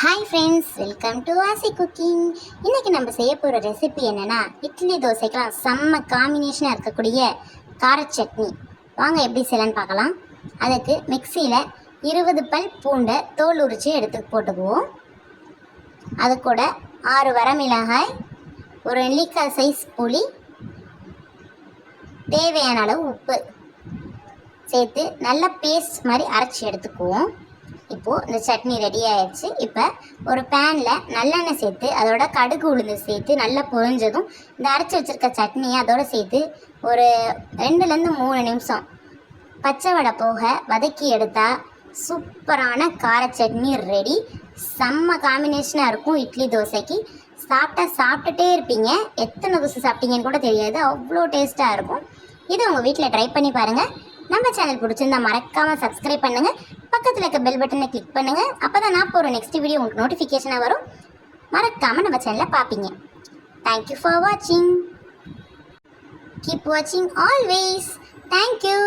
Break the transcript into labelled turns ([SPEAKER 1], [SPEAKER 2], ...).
[SPEAKER 1] Hi friends welcome to Aasi cooking இன்றைக்கி நம்ம செய்ய போகிற ரெசிபி என்னென்னா இட்லி தோசைக்கெலாம் செம்ம காம்பினேஷனாக இருக்கக்கூடிய கார சட்னி. வாங்க எப்படி செய்யலான்னு பார்க்கலாம். அதுக்கு மிக்சியில் இருபது பல் பூண்டை தோல் உரித்து எடுத்து போட்டுக்குவோம். அது கூட ஆறு வரமிளகாய் ஒரு நெல்லிக்காய் சைஸ் புளி தேவையான அளவு உப்பு சேர்த்து நல்லா பேஸ்ட் மாதிரி அரைச்சி எடுத்துக்குவோம். இப்போது இந்த சட்னி ரெடி ஆயிடுச்சு. இப்போ ஒரு பேனில் நல்லெண்ணெய் சேர்த்து அதோட கடுகு உளுந்து சேர்த்து நல்லா பொரிஞ்சதும் இந்த அரைச்சி வச்சுருக்க சட்னியை அதோட சேர்த்து ஒரு ரெண்டுலேருந்து மூணு நிமிஷம் பச்சை வடை போக வதக்கி எடுத்தால் சூப்பரான கார சட்னி ரெடி செம்ம காம்பினேஷனாக இருக்கும் இட்லி தோசைக்கு. சாப்பிட்டா சாப்பிட்டுட்டே இருப்பீங்க. எத்தனை தோசை சாப்பிட்டீங்கன்னு கூட தெரியாது. அவ்வளோ டேஸ்ட்டாக இருக்கும். இது உங்கள் வீட்டில் ட்ரை பண்ணி பாருங்கள் நம்ம சேனல் பிடிச்சிருந்தா மறக்காமல் சப்ஸ்கிரைப் பண்ணுங்கள் பக்கத்தில் இருக்க பெல் பட்டனை கிளிக் பண்ணுங்கள் அப்போ தான் நான் போகிற நெக்ஸ்ட் வீடியோ உங்களுக்கு நோட்டிஃபிகேஷனாக வரும். மறக்காமல் நம்ம சேனலை பார்ப்பீங்க தேங்க்யூ ஃபார் வாட்சிங் கீப் வாட்சிங் ஆல்வேஸ் தேங்க்யூ